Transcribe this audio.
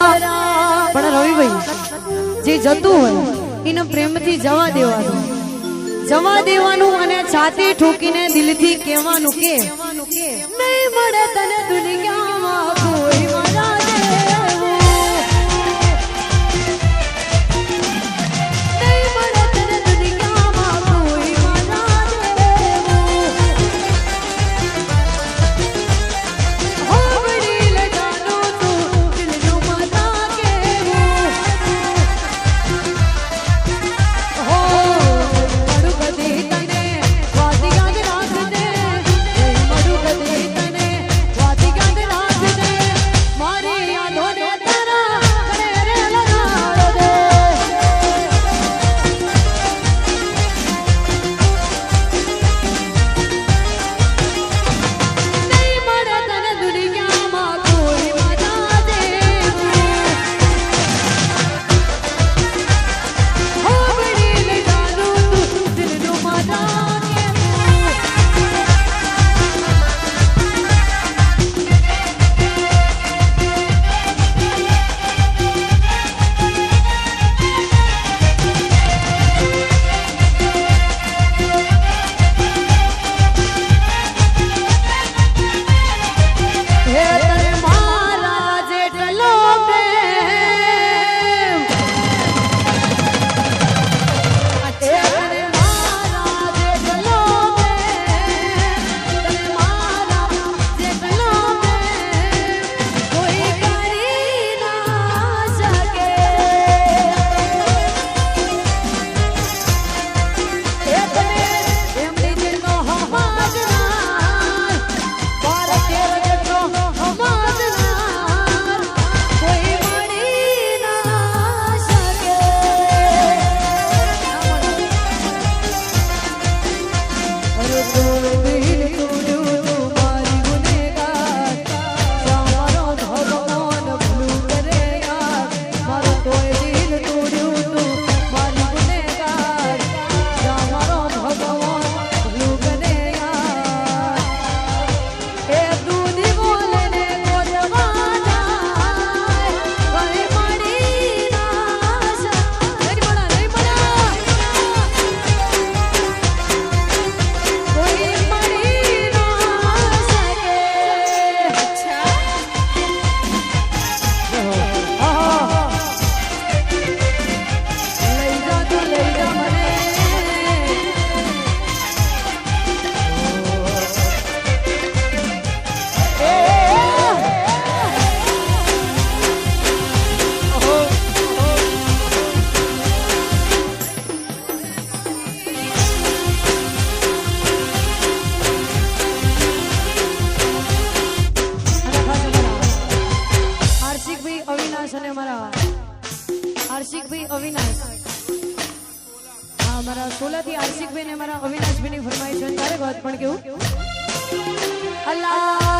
પણ રવિભાઈ જે જતું હોય, એને પ્રેમથી જવા દેવાનું. જવા દેવાનું અને છાતી ઠોકીને દિલથી કહેવાનું કે, નહીં મળે તને દુનિયામાં આશિકભાઈ અવિનાશ. હા અમારા સોલાથી આશિકભાઈ ને અમારા અવિનાશભાઈ ની ફરમાઈશ છે તારે વાત પણ કેવું? અલ્લાહ